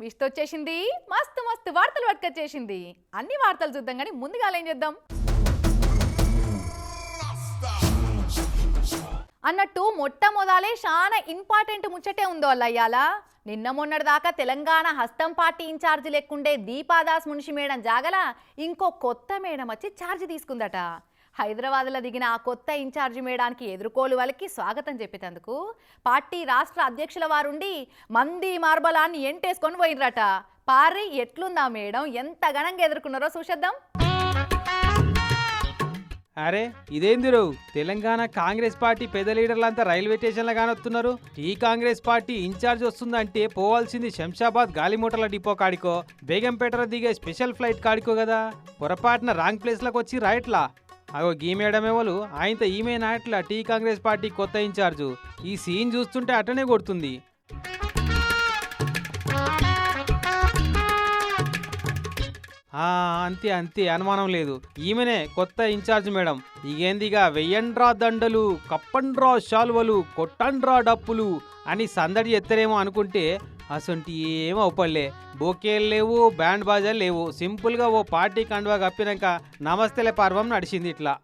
విష్ట వచ్చేసింది మస్తు మస్తు వార్తలు పట్టుకొచ్చేసింది. అన్ని వార్తలు చూద్దాం కానీ ముందుగా ఏం చేద్దాం? అన్నట్టు మొట్టమొదలే చాలా ఇంపార్టెంట్ ముచ్చటే ఉందో అల్లయ్యాల? నిన్న మొన్నటిదాకా తెలంగాణ హస్తం పార్టీ ఇన్ఛార్జ్ లెక్కుండే దీపాదాస్ మునిషి మేడం జాగల ఇంకో కొత్త మేడం వచ్చి ఛార్జ్ తీసుకుందట. హైదరాబాద్లో దిగిన ఆ కొత్త ఇన్ఛార్జి మేడానికి ఎదుర్కోలు వాళ్ళకి స్వాగతం చెప్పేటందుకు పార్టీ రాష్ట్ర అధ్యక్షుల వారుండి మంది మార్బలాన్ని ఎంటేసుకొని పోయినరట పారి ఎట్లుందా మేడం? ఎంత ఘనంగా ఎదుర్కొన్నారో చూసేద్దాం. అరే ఇదేంది ఇదేందిరు తెలంగాణ కాంగ్రెస్ పార్టీ పెద్ద లీడర్లంతా రైల్వే స్టేషన్లో కానొస్తున్నారు ఈ కాంగ్రెస్ పార్టీ ఇన్ఛార్జ్ వస్తుందంటే పోవాల్సింది శంషాబాద్ గాలిమూటల డిపో కాడికో బేగంపేటలో దిగే స్పెషల్ ఫ్లైట్ కాడికో కదా. పొరపాటున రాంగ్ ప్లేస్లకు వచ్చి రాయట్లా? అగో గీ మేడమే వాళ్ళు ఆయనతో ఈమె నాయట్లా టీ కాంగ్రెస్ పార్టీ కొత్త ఇన్ఛార్జు. ఈ సీన్ చూస్తుంటే అటనే కొడుతుంది. అంతే అంతే అనుమానం లేదు. ఈమెనే కొత్త ఇన్ఛార్జ్ మేడం. ఇగేందిగా వెయ్యండ్రా దండలు కప్పండ్రా శాలువలు కొట్టండ్రా డప్పులు అని సందడి ఎత్తరేమో అనుకుంటే అసొంటి ఏం అవ్వలే బోకేలు లేవు బ్యాండ్ బాజాలు లేవు. సింపుల్గా ఓ పార్టీ కండువా కప్పినాక నమస్తేలే పర్వం నడిచింది ఇట్లా.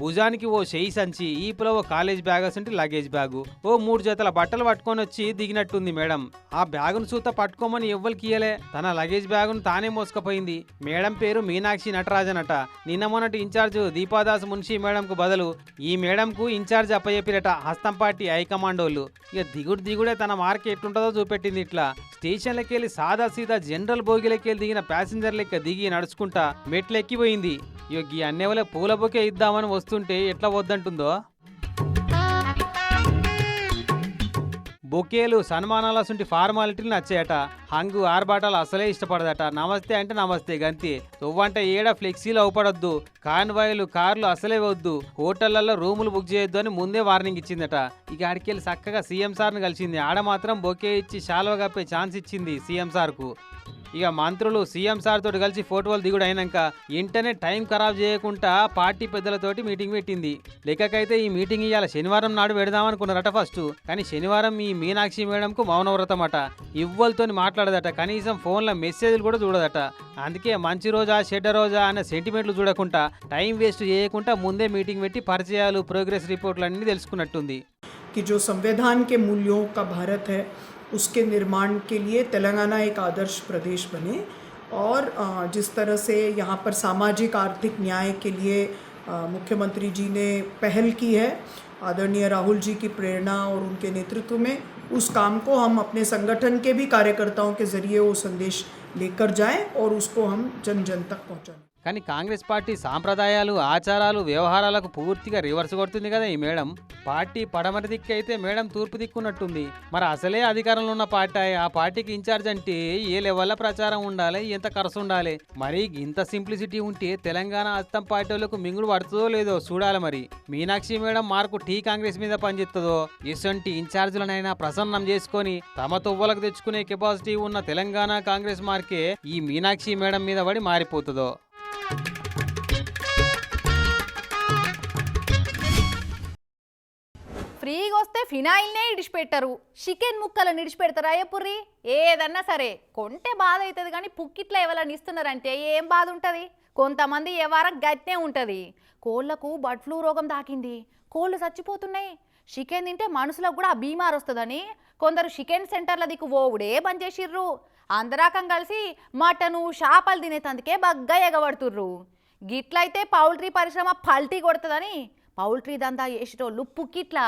భుజానికి ఓ చెయ్యి సంచి ఈపులో ఓ కాలేజ్ బ్యాగ్ అసంటే లగేజ్ బ్యాగు. ఓ మూడు జతల బట్టలు పట్టుకొని వచ్చి దిగినట్టుంది మేడం. ఆ బ్యాగును సూత పట్టుకోమని ఎవ్వరికి ఇయ్యలే. తన లగేజ్ బ్యాగును తానే మోసుకపోయింది. మేడం పేరు మీనాక్షి నటరాజన్ అట నిన్న మొన్నటి ఇన్ఛార్జ్ దీపాదాస్ మున్షి మేడంకు బదులు ఈ మేడంకు ఇన్ఛార్జ్ అప్పచెప్పిరట హస్తం పార్టీ హైకమాండోళ్ళు. ఇక దిగుడు దిగుడే తన మార్క్ ఎట్లుంటుందో చూపెట్టింది ఇట్లా. స్టేషన్లకి వెళ్ళి సాదా సీదా జనరల్ బోగిలకి వెళ్ళి దిగిన ప్యాసింజర్ లెక్క దిగి నడుచుకుంటా మెట్లు ఎక్కిపోయింది ఇక ఈ అన్నేవలే పూల బొకే ఇద్దామని వస్తుంటే ఎట్లా వద్దంటుందో బొకేలు సన్మానాల సుంటి ఫార్మాలిటీలు నచ్చాయట. హంగు ఆర్బాటాలు అసలే ఇష్టపడదట. నమస్తే అంటే నమస్తే గంతి. నువ్వంటే ఏడ ఫ్లెక్సీలు అవపడొద్దు. కాన్వాయిలు కార్లు అసలే వద్దు. హోటళ్ళలో రూములు బుక్ చేయొద్దు అని ముందే వార్నింగ్ ఇచ్చిందట. ఇక అడికెళ్ళి చక్కగా సీఎం సార్ని కలిసింది. ఆడ మాత్రం బొకే ఇచ్చి శాలువ కప్పే ఛాన్స్ ఇచ్చింది సీఎం సార్కు. ఇక మంత్రులు సీఎం సార్ తోటి కలిసి ఫోటోలు దిగుడు అయినాక వెంటనే టైం ఖరాబ్ చేయకుండా పార్టీ పెద్దలతోటి మీటింగ్ పెట్టింది లెక్కకైతే ఈ మీటింగ్ ఇవాళ శనివారం నాడు పెడదామనుకున్నారట ఫస్ట్ కానీ శనివారం ఈ మీనాక్షి మేడంకు మౌనవ్రతం అట ఇవ్వలతోని మాట్లాడదట కనీసం ఫోన్లో మెసేజ్లు కూడా చూడదట అందుకే మంచి రోజా చెడ్డ రోజా అనే సెంటిమెంట్లు చూడకుండా టైం వేస్ట్ చేయకుండా ముందే మీటింగ్ పెట్టి పరిచయాలు ప్రోగ్రెస్ రిపోర్ట్లు అన్నీ తెలుసుకున్నట్టుంది कि जो संविधान के मूल्यों का भारत है उसके निर्माण के लिए तेलंगाना एक आदर्श प्रदेश बने और जिस तरह से यहाँ पर सामाजिक, आर्थिक न्याय के लिए मुख्यमंत्री जी ने पहल की है, आदरणीय राहुल जी की प्रेरणा और उनके नेतृत्व में, उस काम को हम अपने संगठन के भी कार्यकर्ताओं के ज़रिए वो संदेश लेकर जाएँ और उसको हम जन जन तक पहुँचाएँ। కానీ కాంగ్రెస్ పార్టీ సాంప్రదాయాలు ఆచారాలు వ్యవహారాలకు పూర్తిగా రివర్స్ కొడుతుంది కదా ఈ మేడం. పార్టీ పడమరి దిక్కు అయితే మేడం తూర్పు దిక్కున్నట్టుంది. మరి అసలే అధికారంలో ఉన్న పార్టీ ఆ పార్టీకి ఇన్ఛార్జ్ అంటే ఏ లెవెల్ల ప్రచారం ఉండాలి ఎంత ఖర్చు ఉండాలి? మరి ఇంత సింప్లిసిటీ ఉంటే తెలంగాణ అస్తం పార్టీ వాళ్ళకు మింగుడు పడుతుందో లేదో చూడాలి మరి. Meenakshi madam mark T Congress మీద పనిచేస్తుందో? ఇసొంటి ఇన్ఛార్జీలనైనా ప్రసన్నం చేసుకొని తమ తువ్వలకు తెచ్చుకునే కెపాసిటీ ఉన్న తెలంగాణ కాంగ్రెస్ మార్కే ఈ మీనాక్షి మేడం మీద పడి మారిపోతుందో? ఫ్రీగా వస్తే ఫినాయిల్నే ఇడిచిపెట్టరు. చికెన్ ముక్కలు ఇడిచిపెడతారా అయ్యపుర్రి ఏదన్నా సరే కొంటే బాధ అవుతుంది కానీ పుక్కిట్లో ఎవరైనా ఇస్తున్నారంటే ఏం బాధ ఉంటుంది కొంతమంది ఎవరం గట్నే ఉంటుంది. కోళ్ళకు బర్డ్ ఫ్లూ రోగం దాకింది. కోళ్ళు చచ్చిపోతున్నాయి. చికెన్ తింటే మనుషులకు కూడా ఆ బీమార్ వస్తుందని కొందరు చికెన్ సెంటర్ల దిక్కు ఓవుడే బంద్ చేసిర్రు. అందరాకం కలిసి మటను చేపలు తినేతందుకే బగ్గా ఎగబడుతుర్రు. గిట్లయితే పౌల్ట్రీ పరిశ్రమ పల్టీ కొడుతుందని పౌల్ట్రీ దందా చేసేటోళ్ళు పుక్కిట్ల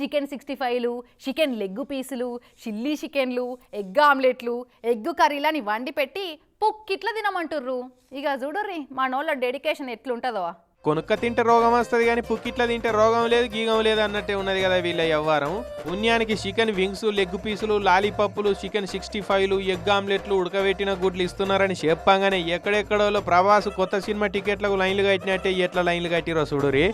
చికెన్ సిక్స్టీ ఫైవ్లు చికెన్ లెగ్ పీసులు చిల్లీ చికెన్లు ఎగ్ ఆమ్లెట్లు ఎగ్ కర్రీలని వండి పెట్టి పుక్కిట్లా తినమంటుర్రు. ఇక చూడుర్రి మనోళ్ళ డెడికేషన్ ఎట్లుంటుందో. కొనుక్క తింటే రోగం వస్తుంది కానీ పుక్కిట్ల తింటే రోగం లేదు గీగం లేదు అన్నట్టే ఉన్నది కదా వీళ్ళ వ్యవహారం పుణ్యానికి చికెన్ వింగ్స్ లెగ్ పీసులు లాలీపప్పులు చికెన్ సిక్స్టీ ఫైవ్లు ఎగ్ ఆమ్లెట్లు ఉడకబెట్టిన గుడ్లు ఇస్తున్నారని చెప్పంగానే ఎక్కడెక్కడోలో ప్రవాసు కొత్త సినిమా టికెట్లకు లైన్లు కట్టినట్టే ఎట్లా లైన్లు కట్టిరో చూడురి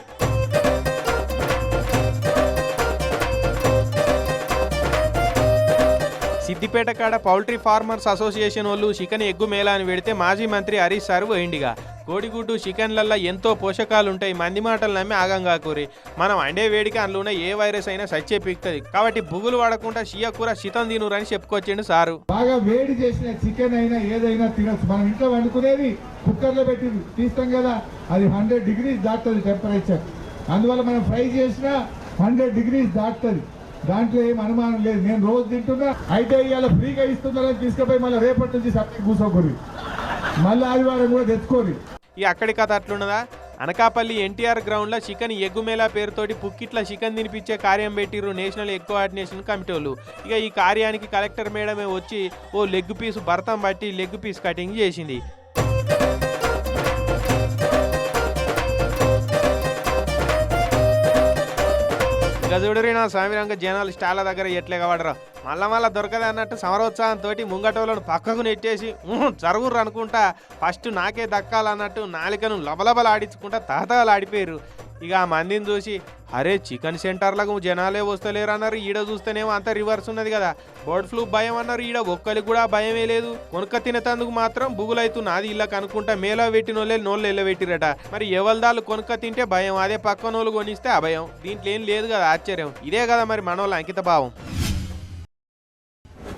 సిద్దిపేట కాడ పౌల్ట్రీ ఫార్మర్స్ అసోసియేషన్ వాళ్ళు చికెన్ ఎగ్గు మేళా అని పెడితే మాజీ మంత్రి హరీష్ సార్ పోయిండిగా. కోడిగుడ్డు చికెన్లల్లో ఎంతో పోషకాలు ఉంటాయి మంది మాటలు నమ్మి ఆగం కాకూరి మనం అండే వేడికి అందులో ఏ వైరస్ అయినా సచ్చే పీక్తుంది. కాబట్టి బుగులు వాడకుండా షియా కూర శితం తినురని చెప్పుకొచ్చిండు సారు. బాగా వేడి చేసిన చికెన్ అయినా ఏదైనా తినచ్చు. మనం ఇంట్లో వండుకునేది కుక్కర్లో పెట్టి తీస్తాం కదా. అది హండ్రెడ్ డిగ్రీస్ దాటుతుంది టెంపరేచర్ అందువల్ల మనం ఫ్రై చేసినా హండ్రెడ్ డిగ్రీస్ దాటుతుంది. దాంట్లో ఏం అనుమానం లేదు. నేను రోజు తింటున్నా. అయితే ఇవాళ ఫ్రీగా ఇస్తున్నారని తీసుకుపోయి మళ్ళీ రేపటి నుంచి సత్యం కూర్చోకూరి మళ్ళీ ఆదివారం కూడా తెచ్చుకోరు. ఈ అక్కడి కథ అట్లున్నదా? అనకాపల్లి ఎన్టీఆర్ గ్రౌండ్లో చికెన్ ఎగ్గుమేళా పేరుతోటి పుక్కిట్ల చికెన్ తినిపించే కార్యం పెట్టిర్రు నేషనల్ ఎగ్ కోఆర్డినేషన్ కమిటీ వాళ్ళు ఇక ఈ కార్యానికి కలెక్టర్ మేడమే వచ్చి ఓ లెగ్ పీస్ భర్తం బట్టి లెగ్ పీస్ కటింగ్ చేసింది. ఇక నా నా రంగ జనాలు స్టాల దగ్గర ఎట్లే కావడరా మళ్ళా మళ్ళా దొరకదు అన్నట్టు సమరోత్సాహంతో ముంగటోలను పక్కకు నెట్టేసి జరుగురు అనుకుంటా. ఫస్ట్ నాకే దక్కాలన్నట్టు నాలికను లబలబలాడించుకుంటా తహతహలాడిపోయారు ఇక ఆ మందిని చూసి అరే చికెన్ సెంటర్లకు జనాలే వస్తలేరు అన్నారు ఈడ చూస్తేనేమో అంత రివర్స్ ఉన్నది కదా. బర్డ్ ఫ్లూ భయం అన్నారు. ఈడ ఒక్కరికి కూడా భయమే లేదు. కొనుక్క తినేతందుకు మాత్రం బుగులైతూ నాది ఇళ్ళకి అనుకుంటా మేలో పెట్టిన వాళ్ళే నోళ్ళు ఎల్లబెట్టిరట. మరి ఎవరిదాళ్ళు కొనుక్క తింటే భయం? అదే పక్కనోళ్ళు కొనిస్తే అభయం. దీంట్లో ఏం లేదు కదా ఆశ్చర్యం. ఇదే కదా మరి మనోళ్ళ అంకిత భావం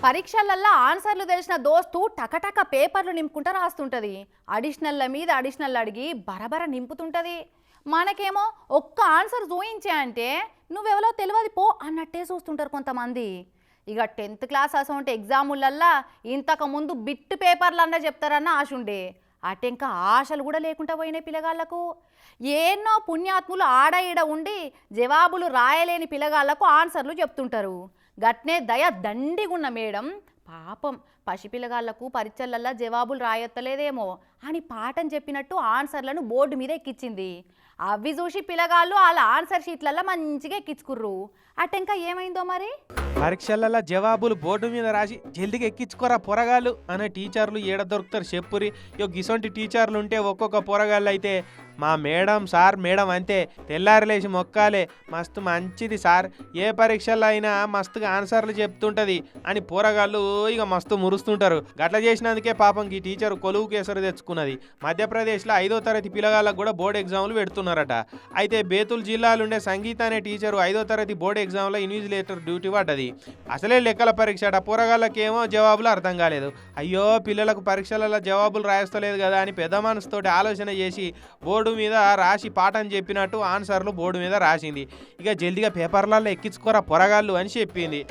పరీక్షలల్లో ఆన్సర్లు తెలిసిన దోస్తు టకటక పేపర్లు నింపుకుంటా రాస్తుంటుంది. అడిషనల్ల మీద అడిషనల్ అడిగి బరబర నింపుతుంటుంది. మనకేమో ఒక్క ఆన్సర్ చూయించే అంటే నువ్వెవరో తెలియదు పో అన్నట్టే చూస్తుంటారు కొంతమంది. ఇక టెన్త్ క్లాస్ అసొంటి ఎగ్జాములల్లా ఇంతకు ముందు బిట్ పేపర్లు అన్న చెప్తారన్న ఆశ ఉండే అటెంక ఆశలు కూడా లేకుండా పోయినాయి పిల్లగాళ్ళకు. ఎన్నో పుణ్యాత్ములు ఆడ ఈడ ఉండి జవాబులు రాయలేని పిల్లగాళ్ళకు ఆన్సర్లు చెప్తుంటారు. గట్నే దయ దండిగున్న మేడం పాపం. పసిపిల్లగాళ్ళకు పరీక్షలల్లా జవాబులు రాయొత్తలేదేమో అని పాఠం చెప్పినట్టు ఆన్సర్లను బోర్డు మీద ఎక్కించింది అవి చూసి పిల్లగాళ్ళు వాళ్ళ ఆన్సర్ షీట్లల్లో మంచిగా ఎక్కించుకుర్రు. అటెంకా ఏమైందో మరి? పరీక్షలలో జవాబులు బోర్డు మీద రాసి జల్దిగా ఎక్కించుకోరా పొరగాళ్ళు అనే టీచర్లు ఏడ దొరుకుతారు చెప్పురి. ఇక గిసొంటి టీచర్లు ఉంటే ఒక్కొక్క పొరగాళ్ళు అయితే మా మేడం సార్ మేడం అంతే తెల్లారలేసి మొక్కాలే మస్తు మంచిది సార్ ఏ పరీక్షల్లో అయినా మస్తుగా ఆన్సర్లు చెప్తుంటది అని పోరగాళ్ళు ఇక మస్తు మురుస్తుంటారు గట్ల చేసినందుకే పాపం ఈ టీచర్ కొలువు కేసరి తెచ్చుకున్నది. మధ్యప్రదేశ్లో ఐదో తరగతి పిల్లగాళ్ళకు కూడా బోర్డు ఎగ్జామ్లు పెడుతున్నారట. అయితే బేతుల్ జిల్లాలో ఉండే సంగీత అనే టీచరు ఐదో తరగతి బోర్డు ఎగ్జామ్లో ఇన్విజిలేటర్ డ్యూటీ పడ్డది. అసలే లెక్కల పరీక్ష అట. పోరగాళ్ళకేమో జవాబులు అర్థం కాలేదు. అయ్యో పిల్లలకు పరీక్షలలో జవాబులు రాయస్తలేదు కదా అని పెద్ద మనసుతోటి ఆలోచన చేసి బోర్డు మీద రాసి పాఠం చెప్పినట్టు ఆన్సర్లు బోర్డు మీద రాసింది. ఇక జల్దిగా పేపర్లలో ఎక్కించుకోరా పొరగాళ్ళు అని చెప్పింది.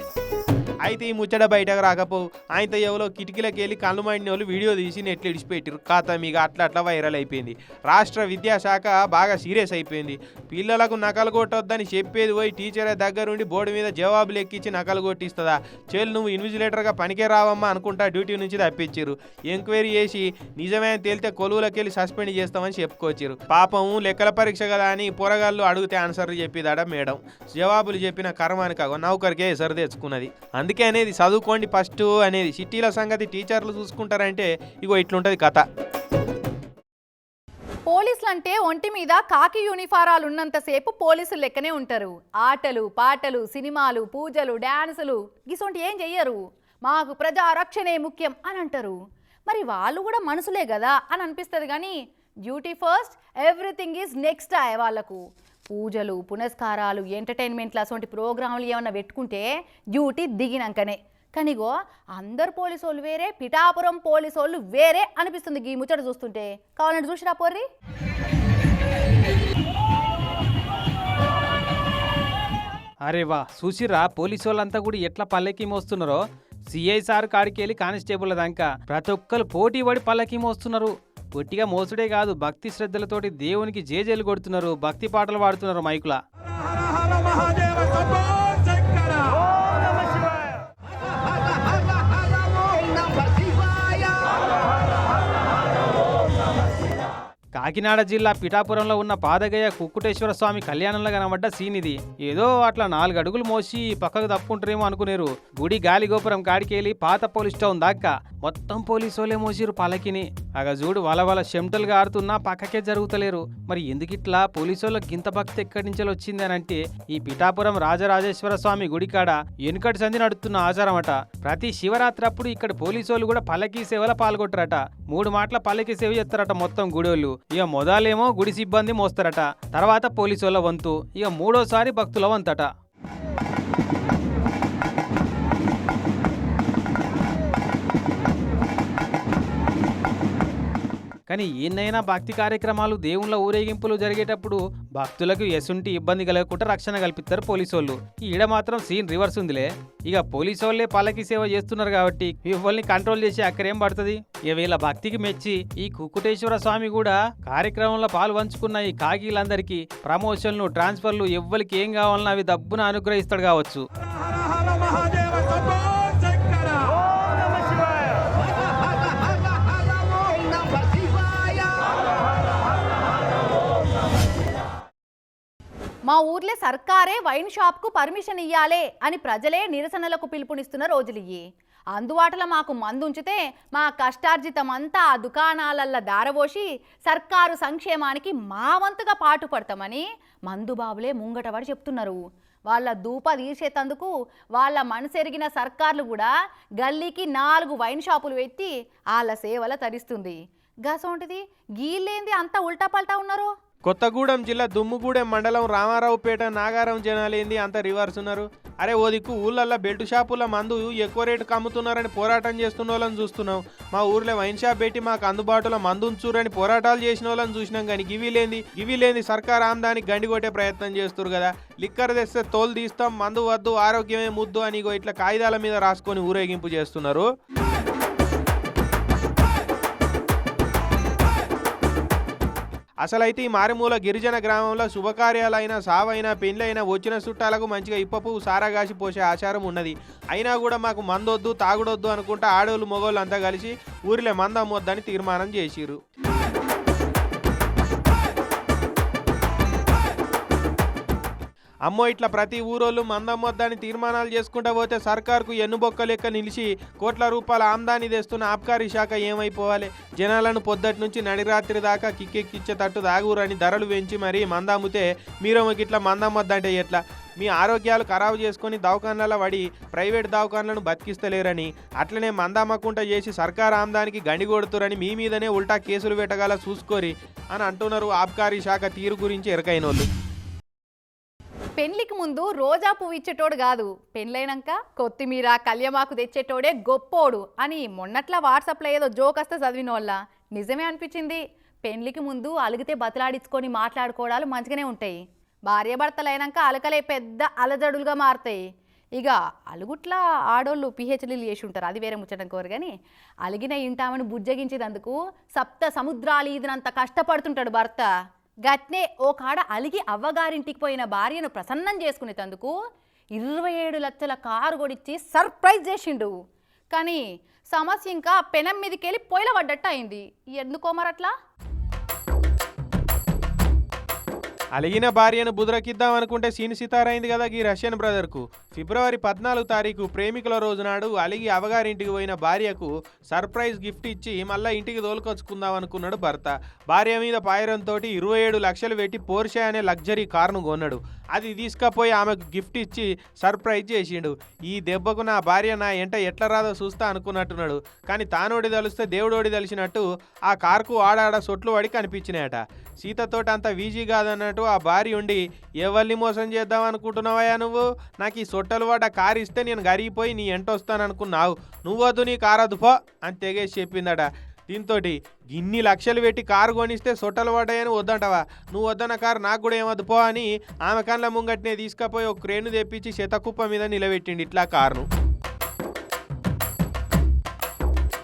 అయితే ఈ ముచ్చట బయటకు రాకపోవు ఆయనతో ఎవరో కిటికీలకు వెళ్ళి కళ్ళు మండిన వాళ్ళు వీడియో తీసి నెట్లు ఇడిచిపెట్టారు కాత మీకు అట్లా అట్లా వైరల్ అయిపోయింది. రాష్ట్ర విద్యాశాఖ బాగా సీరియస్ అయిపోయింది. పిల్లలకు నకలు కొట్టొద్దని చెప్పేది పోయి టీచరే దగ్గరుండి బోర్డు మీద జవాబులు ఎక్కించి నకలు కొట్టిస్తుందా? చెల్లు నువ్వు ఇన్విజిలేటర్గా పనికే రావమ్మా అనుకుంటా డ్యూటీ నుంచి తప్పించారు ఎంక్వైరీ చేసి నిజమే తేలితే కొలువులకు వెళ్ళి సస్పెండ్ చేస్తామని చెప్పుకొచ్చారు పాపం లెక్కల పరీక్ష కదా అని పోరగాళ్ళు అడిగితే ఆన్సర్ చెప్పిదాడ మేడం? జవాబులు చెప్పిన కర్మానికి అగో నౌకరికే ఎసరు తెచ్చుకున్నది. అందుకే అనేది చదువుకోండి ఫస్ట్ అనేది. సిటీల సంగతి టీచర్లు చూసుకుంటారంటే ఇగో ఇట్లుంటది కథ. పోలీసులు అంటే ఒంటి మీద కాకి యూనిఫారాలు ఉన్నంతసేపు పోలీసులు లెక్కనే ఉంటారు. ఆటలు పాటలు సినిమాలు పూజలు డ్యాన్సులు గిసొంటి ఏం చెయ్యరు. మాకు ప్రజారక్షణే ముఖ్యం అని అంటారు. మరి వాళ్ళు కూడా మనసులే కదా అని అనిపిస్తుంది కానీ duty first everything is next అయ్యే వాళ్ళకు పూజలు పునస్కారాలు ఎంటర్టైన్మెంట్లు అటువంటి ప్రోగ్రాంలు ఏమన్నా పెట్టుకుంటే డ్యూటీ దిగినాకనే. కానీగో అందరు పోలీసు వాళ్ళు వేరే పిఠాపురం పోలీసు వాళ్ళు వేరే అనిపిస్తుంది ఈ ముచ్చట చూస్తుంటే. కావాలంటే చూసిరా పోర్రి? అరే వా చూసిరా పోలీసు వాళ్ళంతా కూడా ఎట్లా పల్లకి మోస్తున్నారో? సిఐ సార్ కాడికి వెళ్ళి కానిస్టేబుల్ దాకా ప్రతి ఒక్కరు పోటీ పడి పల్లకి మోస్తున్నారు. పొట్టిగా మోసుడే కాదు భక్తి శ్రద్ధలతోటి దేవునికి జేజేలు కొడుతున్నారు భక్తి పాటలు పాడుతున్నారు మైకులా. కాకినాడ జిల్లా పిఠాపురంలో ఉన్న పాదగయ్య కుక్కుటేశ్వర స్వామి కళ్యాణంలో కనబడ్డ సీన్ ఇది ఏదో అట్లా నాలుగు అడుగులు మోసి పక్కకు తప్పుకుంటారేమో అనుకునేరు. గుడి గాలి గోపురం కాడికెళ్ళి పాత పోలీస్ టౌన్ దాకా. మొత్తం పోలీసు వాళ్ళే మోసిరు పలకిని. అగ చూడు వాళ్ళ వాళ్ళ చెమటలుగా ఆడుతున్నా పక్కకే జరుగుతలేరు. మరి ఎందుకిట్లా పోలీసు వాళ్ళకి గింత భక్తి ఎక్కడి నుంచి వచ్చింది అని అంటే ఈ పిఠాపురం రాజరాజేశ్వర స్వామి గుడికాడ వెనుకటి సంధి నడుస్తున్న ఆచారం అట ప్రతి శివరాత్రి అప్పుడు ఇక్కడ పోలీసు వాళ్ళు కూడా పలకీ సేవలో పాల్గొంటారట. మూడు మాటల పల్లకి సేవ చేస్తారట మొత్తం గుడోళ్ళు ఇక మొదలేమో గుడి సిబ్బంది మోస్తారట. తర్వాత పోలీసు వాళ్ళ వంతు. ఇక మూడోసారి భక్తుల వంతట. కానీ ఎన్నైనా భక్తి కార్యక్రమాలు దేవుళ్ళ ఊరేగింపులు జరిగేటప్పుడు భక్తులకు ఎసుంటి ఇబ్బంది కలగకుండా రక్షణ కల్పిస్తారు పోలీసు వాళ్ళు ఈడ మాత్రం సీన్ రివర్స్ ఉందిలే. ఇక పోలీసు వాళ్ళే పల్లకి సేవ చేస్తున్నారు కాబట్టి ఇవ్వల్ని కంట్రోల్ చేసి అక్కడేం పడుతుంది? ఇక వీళ్ళ భక్తికి మెచ్చి ఈ కుక్కుటేశ్వర స్వామి కూడా కార్యక్రమంలో పాలు పంచుకున్న ఈ కాకీలందరికీ ప్రమోషన్లు ట్రాన్స్ఫర్లు ఎవ్వరికి ఏం కావాలన్నా అవి దబ్బున అనుగ్రహిస్తాడు కావచ్చు. మా ఊర్లో సర్కారే వైన్ షాప్కు పర్మిషన్ ఇయ్యాలే అని ప్రజలే నిరసనలకు పిలుపునిస్తున్న రోజులియ్యి. అందుబాటులో మాకు మందు ఉంచితే మా కష్టార్జితం అంతా ఆ దుకాణాలల్ల దారబోసి సర్కారు సంక్షేమానికి మా వంతుగా పాటు పడతామని మందుబాబులే ముంగటపడి చెప్తున్నారు. వాళ్ళ దూప తీర్చేతందుకు వాళ్ళ మనసెరిగిన సర్కార్లు కూడా గల్లీకి నాలుగు వైన్ షాపులు పెట్టి వాళ్ళ సేవల తరిస్తుంది. గసోంటిది గీళ్ళేంది అంతా ఉల్టా పల్టా ఉన్నారు? కొత్తగూడెం జిల్లా దుమ్ముగూడెం మండలం రామారావుపేట నాగారం జనాలేంది అంత రివర్స్ ఉన్నారు. అరే ఓ దిక్కు ఊళ్ళల్లో బెల్ట్ షాపుల మందు ఎక్కువ రేటుకు అమ్ముతున్నారని పోరాటం చేస్తున్న వాళ్ళని చూస్తున్నాం. మా ఊర్లో వైన్ షాప్ పెట్టి మాకు అందుబాటులో మందు ఉంచురని పోరాటాలు చేసిన వాళ్ళని చూసినాం కానీ గివి లేని గివి లేని సర్కార్ ఆమ్దానికి గండి కొట్టే ప్రయత్నం చేస్తారు కదా. లిక్కర్ తెస్తే తోలు తీస్తాం మందు వద్దు ఆరోగ్యమే ముద్దు అని ఇగో ఇట్లా కాగితాల మీద రాసుకొని ఊరేగింపు చేస్తున్నారు. అసలైతే ఈ మారుమూల గిరిజన గ్రామంలో శుభకార్యాలైన సావైనా పెళ్ళైనా వచ్చిన చుట్టాలకు మంచిగా ఇప్పపు సారాగాసి పోసే ఆచారం ఉన్నది. అయినా కూడా మాకు మందొద్దు తాగుడొద్దు అనుకుంటా ఆడవాళ్ళు మొగోళ్ళు అంతా కలిసి ఊరిలో మంద అమ్మొద్దని తీర్మానం చేసిరు అమ్మో ఇట్లా ప్రతి ఊరోళ్ళు మందమ్మొద్దని తీర్మానాలు చేసుకుంటా పోతే సర్కార్కు ఎన్నుబొక్క లెక్క నిలిచి కోట్ల రూపాయల ఆమ్దాని తెస్తున్న ఆబ్కారీ శాఖ ఏమైపోవాలి? జనాలను పొద్దటి నుంచి నడిరాత్రి దాకా కిక్కెక్కిచ్చేటట్టు దాగురని ధరలు పెంచి మరీ మందమ్మితే మీరు ఇట్లా మందమ్మొద్దంటే ఎట్లా? మీ ఆరోగ్యాలు ఖరాబు చేసుకొని దవాఖానాల పడి ప్రైవేట్ దవాఖానాలను బతికిస్తలేరని అట్లనే మందమ్మకుండా చేసి సర్కార్ ఆమ్దానికి గండి కొడుతురని మీ మీదనే ఉల్టా కేసులు పెట్టగల చూసుకోరి అని అంటున్నారు ఆబ్కారీ శాఖ తీరు గురించి ఎరకైనోళ్ళు. పెళ్ళికి ముందు రోజా పువ్వు ఇచ్చేటోడు కాదు. పెళ్ళైనాక కొత్తిమీర కళ్యమాకు తెచ్చేటోడే గొప్పోడు అని మొన్నట్లా వాట్సాప్లో ఏదో జోక్ వస్తే చదివిన వాళ్ళ నిజమే అనిపించింది. పెళ్ళికి ముందు అలిగితే బతలాడించుకొని మాట్లాడుకోవడాలు మంచిగానే ఉంటాయి. భార్యాభర్తలు అయినాక అలకలే పెద్ద అలజడులుగా మారుతాయి. ఇక అలుగుట్లా ఆడోళ్ళు పిహెచ్డీలు చేసి ఉంటారు అది వేరే ముచ్చటం కోరు కానీ అలిగిన ఇంటామని బుజ్జగించేదందుకు సప్త సముద్రాలు ఇదినంత కష్టపడుతుంటాడు భర్త. గట్నే ఓ కాడ అలిగి అవ్వగారింటికి పోయిన భార్యను ప్రసన్నం చేసుకునేటందుకు ఇరవై ఏడు లక్షల కారు కొడిచ్చి సర్ప్రైజ్ చేసిండు. కానీ సమస్య ఇంకా పెనం మీదకి వెళ్ళి పొయ్యిల పడ్డట్టు అయింది. ఎందుకో అలిగిన భార్యను బుదరకిద్దాం అనుకుంటే సీని సితారైంది కదా ఈ రష్యన్ బ్రదర్కు. ఫిబ్రవరి పద్నాలుగు తారీఖు ప్రేమికుల రోజు నాడు అలిగి అవగారింటికి పోయిన భార్యకు సర్ప్రైజ్ గిఫ్ట్ ఇచ్చి మళ్ళీ ఇంటికి తోలుకొచ్చుకుందాం అనుకున్నాడు భర్త. భార్య మీద పాయరంతో ఇరవై ఏడు లక్షలు పెట్టి పోర్షే అనే లగ్జరీ కారును కొన్నాడు. అది తీసుకపోయి ఆమెకు గిఫ్ట్ ఇచ్చి సర్ప్రైజ్ చేసిండు. ఈ దెబ్బకు నా భార్య నా ఎంట ఎట్లా రాదో చూస్తా అనుకున్నట్టున్నాడు. కానీ తానోడి తలిస్తే దేవుడోడి తెలిసినట్టు ఆ కార్కు ఆడాడ సొట్లు పడి కనిపించినాయట. సీతతోటి అంత వీజీ కాదన్నట్టు ఆ భార్య ఉండి ఎవరిని మోసం చేద్దాం అనుకుంటున్నావయ్యా నువ్వు? నాకు ఈ సొట్టలు వాడ కారు ఇస్తే నేను గరిగిపోయి నీ ఎంటొస్తాననుకున్నావు వస్తాను అనుకున్నావు. నువ్వద్దు నీ కారదు పో అని తెగేసి చెప్పిందట. దీంతో ఇన్ని లక్షలు పెట్టి కారు కొనిస్తే సొట్టలు పడ్డాయని వద్దంటవా? నువ్వు వద్దన్న కారు నాకు కూడా ఏమద్దు పో అని ఆమె కళ్ళ ముంగట్నే తీసుకపోయి ఒక క్రేను తెప్పించి శతకుప్ప మీద నిలబెట్టిండి ఇట్లా కారును.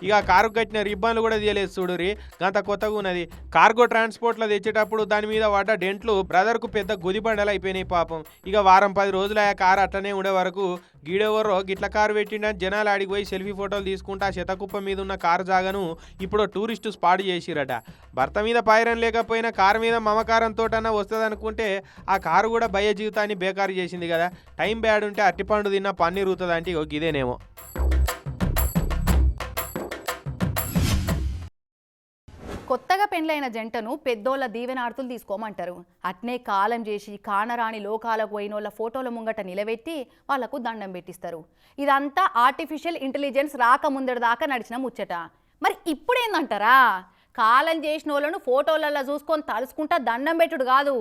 ఇక కారు కట్టిన రిబ్బన్లు కూడా తీయలేదు చూడురి గంత కొత్తగా ఉన్నది. కార్గో ట్రాన్స్పోర్ట్లో తెచ్చేటప్పుడు దాని మీద పడ్డ డెంట్లు బ్రదర్కు పెద్ద గుదిబండలు అయిపోయినాయి పాపం. ఇక వారం పది రోజులు ఆ కారు అట్లనే ఉండే వరకు గీడెవరో గిట్ల కారు పెట్టిండని జనాలు ఆడికి పోయి సెల్ఫీ ఫోటోలు తీసుకుంటా ఆ శతకుప్ప మీద ఉన్న కారు జాగను ఇప్పుడు టూరిస్టు స్పాట్ చేసిరట. భర్త మీద పైరం లేకపోయినా కారు మీద మమకారంతో వస్తుంది అనుకుంటే ఆ కారు కూడా భయ జీవితాన్ని బేకారు చేసింది కదా. టైం బ్యాడ్ ఉంటే అట్టిపండు తిన్న పన్నీరుతుంది అంటే ఇగో ఇదేనేమో కొత్తగా పెండ్లైన జంటను పెద్దోళ్ళ దీవెనార్తులు తీసుకోమంటారు. అట్నే కాలం చేసి కానరాని లోకాలకు పోయినోళ్ళ ఫోటోల ముంగట నిలబెట్టి వాళ్ళకు దండం పెట్టిస్తారు. ఇదంతా ఆర్టిఫిషియల్ ఇంటెలిజెన్స్ రాకముందడి దాకా నడిచిన ముచ్చట. మరి ఇప్పుడేందంటారా? కాలం చేసిన వాళ్ళను ఫోటోలలో చూసుకొని తలుసుకుంటా దండం పెట్టుడు కాదు.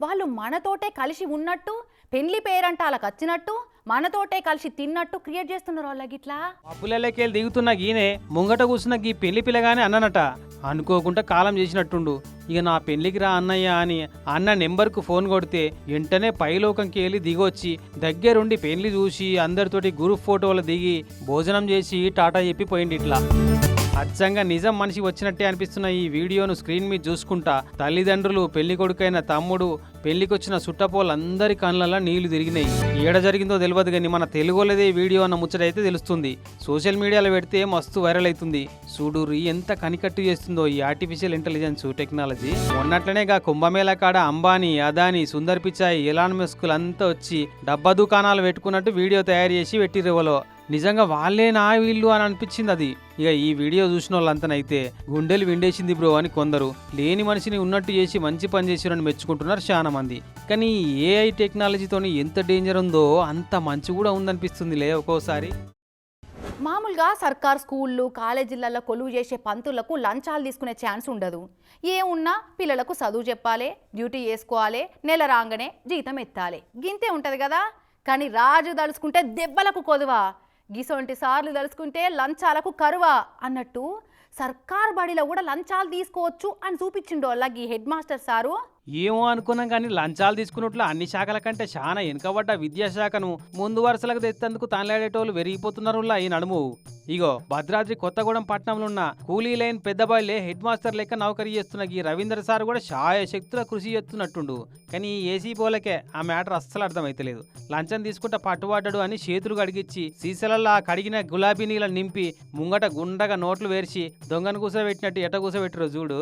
వాళ్ళు మనతోటే కలిసి ఉన్నట్టు పెళ్ళి పేరంట వాళ్ళకి వచ్చినట్టు మనతోటే కలిసి తిన్నట్టు క్రియేట్ చేస్తున్నారు వాళ్ళకి ఇట్లా పప్పులెళ్ళకెళ్ళి దిగుతున్న గీనే ముంగట కూర్చున్న గీ పెళ్ళి పిల్లగానే అన్ననట. అనుకోకుండా కాలం చేసినట్టుండు. ఇక నా పెళ్ళికి రా అన్నయ్య అని అన్న నెంబర్కు ఫోన్ కొడితే వెంటనే పైలోకంకి వెళ్ళి దిగొచ్చి దగ్గరుండి పెళ్ళి చూసి అందరితోటి గ్రూప్ ఫోటోలు దిగి భోజనం చేసి టాటా చెప్పి పోయింది ఇట్లా అచ్చంగా నిజం మనిషి వచ్చినట్టే అనిపిస్తున్న ఈ వీడియోను స్క్రీన్ మీద చూసుకుంటా తల్లిదండ్రులు పెళ్ళి కొడుకైన తమ్ముడు పెళ్ళికొచ్చిన సుట్టపోలందరి కళ్ళల్లో నీళ్ళు తిరిగినాయి. ఏడ జరిగిందో తెలియదు కానీ మన తెలుగులదే వీడియో అన్న ముచ్చటైతే తెలుస్తుంది. సోషల్ మీడియాలో పెడితే మస్తు వైరల్ అవుతుంది చూడురి ఎంత కనికట్టు చేస్తుందో ఈ ఆర్టిఫిషియల్ ఇంటెలిజెన్స్ టెక్నాలజీ మొన్నట్లనేగా కుంభమేళా కాడ అంబానీ అదానీ సుందర్ పిచాయి ఎలాన్ మెస్కులు అంతా వచ్చి డబ్బా దుకాణాలు పెట్టుకున్నట్టు వీడియో తయారు చేసి పెట్టిరివలో నిజంగా వాళ్ళేనా వీళ్ళు అని అనిపించింది అది. ఇక ఈ వీడియో చూసిన వాళ్ళంతనైతే గుండెలు విండేసింది బ్రో అని కొందరు. లేని మనిషిని ఉన్నట్టు చేసి మంచి పని చేసిరని మెచ్చుకుంటున్నారు చాలా మంది. కానీ ఏఐ టెక్నాలజీతోని ఎంత డేంజర్ ఉందో అంత మంచి కూడా ఉందనిపిస్తుంది లే ఒక్కోసారి. మామూలుగా సర్కార్ స్కూళ్ళు కాలేజీలలో కొలువు చేసే పంతులకు లంచాలు తీసుకునే ఛాన్స్ ఉండదు. ఏమున్నా పిల్లలకు చదువు చెప్పాలి డ్యూటీ చేసుకోవాలి నెల రాగానే జీతం ఎత్తాలి. గింతే ఉంటుంది కదా? కానీ రాజు దలుచుకుంటే దెబ్బలకు కొదువా? గిసొంటి సార్లు తలుచుకుంటే లంచాలకు కరువా అన్నట్టు సర్కార్ బడిలో కూడా లంచాలు తీసుకోవచ్చు అని చూపించిండు వాళ్ళ ఈ హెడ్ మాస్టర్ సారు. ఏమో అనుకున్నాం కానీ లంచాలు తీసుకున్నట్లు అన్ని శాఖల కంటే చాలా వెనుకబడ్డ విద్యాశాఖను ముందు వరుసలకు తెచ్చేందుకు తాన్లాడేటోళ్ళు వెరిగిపోతున్నారు ఈ నడుము. ఇగో భద్రాద్రి కొత్తగూడెం పట్టణంలో ఉన్న కూలీ లైన్ పెద్దబాయిలే హెడ్ మాస్టర్ లెక్క నౌకరీ చేస్తున్న ఈ రవీంద్ర సార్ కూడా శాయ శక్తుల కృషి చేస్తున్నట్టుండు. కానీ ఈ ఏసీ పోలకే ఆ మ్యాటర్ అస్సలు అర్థమైతలేదు. లంచం తీసుకుంటా పట్టుబడ్డాడు అని చేతులు కడిగిచ్చి సీసాలల్లో ఆ కడిగిన గులాబీ నీళ్ళని నింపి ముంగట గుండగా నోట్లు వేర్చి దొంగను కూసబెట్టినట్టు ఎట కూసబెట్టరు చూడు.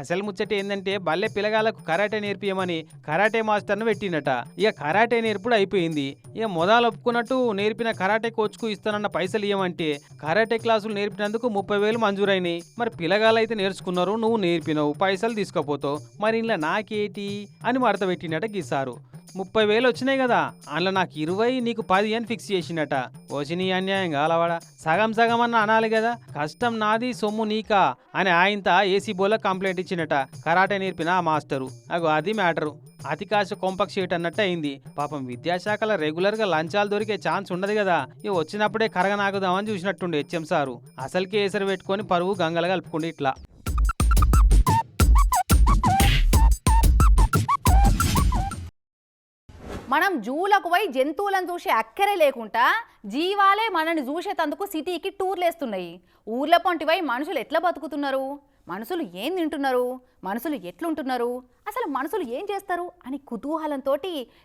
అసలు ముచ్చట ఏంటంటే బల్లె పిల్లగాళ్ళకు కరాటే నేర్పియమని కరాటే మాస్టర్ను పెట్టినట ఇక కరాటే నేర్పుడు అయిపోయింది. ఇక మొదలు ఒప్పుకున్నట్టు నేర్పిన కరాటే కోచ్కు ఇస్తానన్న పైసలు ఇవ్వమంటే కరాటే క్లాసులు నేర్పినందుకు ముప్పై వేలు మంజూరైనాయి. మరి పిల్లగాళ్ళు అయితే నేర్చుకున్నారు నువ్వు నేర్పినవు పైసలు తీసుకపోతావు. మరి ఇలా నాకేటి అని మడత పెట్టినట గీసారు ముప్పై వేలు వచ్చినాయి కదా. అందులో నాకు ఇరవై నీకు పది అని ఫిక్స్ చేసినట వచ్చిన అన్యాయం కాలవాడా. సగం సగం అన్న అనాలి కదా. కష్టం నాది సొమ్ము నీకా అని ఆయంత ఏసీ బోల కంప్లైంట్ ఇచ్చినట కరాటే నేర్పిన ఆ మాస్టరు. అగో అది మ్యాటరు. అతి కాశ కొంపక్ షీట్ అన్నట్టు అయింది. పాపం విద్యాశాఖల రెగ్యులర్గా లంచాలు దొరికే ఛాన్స్ ఉండదు కదా. ఇవి వచ్చినప్పుడే కరగనాగుదామని చూసినట్టుండే హెచ్ఎం సారు. అసలుకే ఏసరి పెట్టుకొని పరువు గంగలు కలుపుకుండి ఇట్లా. మనం జూలకు పోయి జంతువులను చూసే అక్కరే లేకుండా జీవాలే మనల్ని చూసేటందుకు సిటీకి టూర్లు వేస్తున్నాయి. ఊర్ల పొంటి మనుషులు ఎట్లా బతుకుతున్నారు? మనుషులు ఏం తింటున్నారు? మనుషులు ఎట్లుంటున్నారు? అసలు మనుషులు ఏం చేస్తారు? అని కుతూహలంతో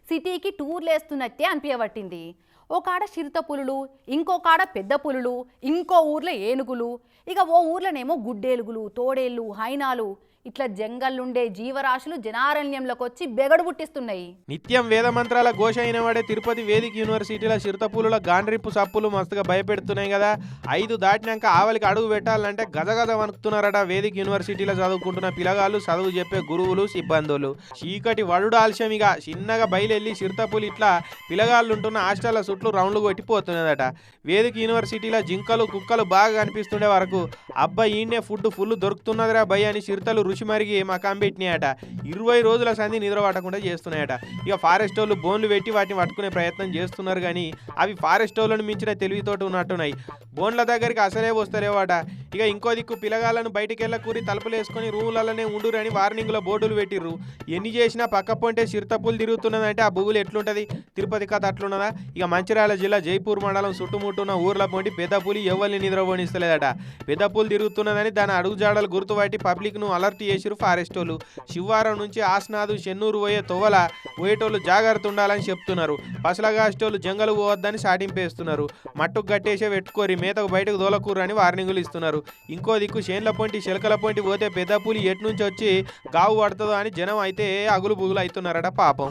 సిటీకి టూర్లు వేస్తున్నట్టే అనిపించబట్టింది. ఒక ఆడ చిరుత పులులు ఇంకో కాడ పెద్ద పులులు ఇంకో ఊర్లో ఏనుగులు ఇక ఓ ఊర్లోనేమో గుడ్డేలుగులు తోడేళ్ళు హైనాలు ఇట్లా జంగల్లుండే జీవరాశులు జనారణ్యంలోకి వచ్చి బెగడు పుట్టిస్తున్నాయి. నిత్యం వేద మంత్రాల ఘోష అయిన వాడే తిరుపతి వేదిక యూనివర్సిటీల చిరుతపూలుల గాండ్రింపు సప్పులు మస్తుగా భయపెడుతున్నాయి కదా. ఐదు దాటినాక ఆవలికి అడుగు పెట్టాలంటే గజగజ వణుకుతున్నారట వేదిక యూనివర్సిటీలో చదువుకుంటున్న పిల్లగాళ్ళు చదువు చెప్పే గురువులు సిబ్బందులు. చీకటి వడుడు ఆలస్యమిగా చిన్నగా బయలువెళ్ళి చిరుతపూలు ఇట్లా పిల్లగాళ్ళు ఉంటున్న హాస్టల్ల చుట్టూ రౌండ్లు కొట్టిపోతున్నదట. వేదిక యూనివర్సిటీలో జింకలు కుక్కలు బాగా కనిపిస్తుండే వరకు అబ్బా ఈయనే ఫుడ్ ఫుల్ దొరుకుతున్నదిరా భయ అని చిరుతలు రుచి మరిగి మకాం పెట్టినాయట. ఇరవై రోజుల సంధి నిద్ర పట్టకుండా చేస్తున్నాయట. ఇక ఫారెస్ట్ వాళ్ళు బోన్లు పెట్టి వాటిని పట్టుకునే ప్రయత్నం చేస్తున్నారు కానీ అవి ఫారెస్ట్ వాళ్ళను మించిన తెలివితోటి ఉన్నట్టున్నాయి. బోన్ల దగ్గరికి అసలే వస్తారేవాట ఇక ఇంకో దిక్కు పిల్లగాళ్ళను బయటికి వెళ్ళకూరి తలుపులు వేసుకొని రూములలోనే ఉండురని వార్నింగ్లో బోర్డులు పెట్టిర్రు. ఎన్ని చేసినా పక్క పొంటే చిరుతపులు తిరుగుతున్నదంటే ఆ బుగులు ఎట్లుంటది? తిరుపతి కథ అట్లున్నదా? ఇక మంచిర్యాల జిల్లా జైపూర్ మండలం చుట్టుముట్టున్న ఊర్ల పొంటి పెద్ద పులి ఎవరిని నిద్రపోనిస్తలేదట. పెద్ద పులి తిరుగుతున్నదని దాని అడుగుజాడలు గుర్తుపట్టి పబ్లిక్ను అలర్ట్ చేసిరు ఫారెస్ట్ వాళ్ళు. శివారం నుంచి ఆస్నాదు చెన్నూరు పోయే తొవ్వల పోయేటోళ్ళు జాగ్రత్త ఉండాలని చెప్తున్నారు. పసలగాస్టోళ్ళు జంగలు పోవద్దని సాటింపేస్తున్నారు మట్టుకు గట్టేసే పెట్టుకోరి మేతకు బయటకు దోలకూరని వార్నింగులు ఇస్తున్నారు. ఇంకో దిక్కు చేన్ల పొంటి చిలకల పొంటి పోతే పెద్ద పులి ఎటు నుంచి వచ్చి గావు పడుతుందో అని జనం అయితే అగులు బుగులు అవుతున్నారట పాపం.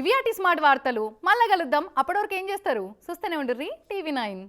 ఇవి అటి స్మార్ట్ వార్తలు. మళ్ళా కలుద్దాం. అప్పటివరకు ఏం చేస్తారు? చూస్తూనే ఉండుర్రి టీవీ నైన్.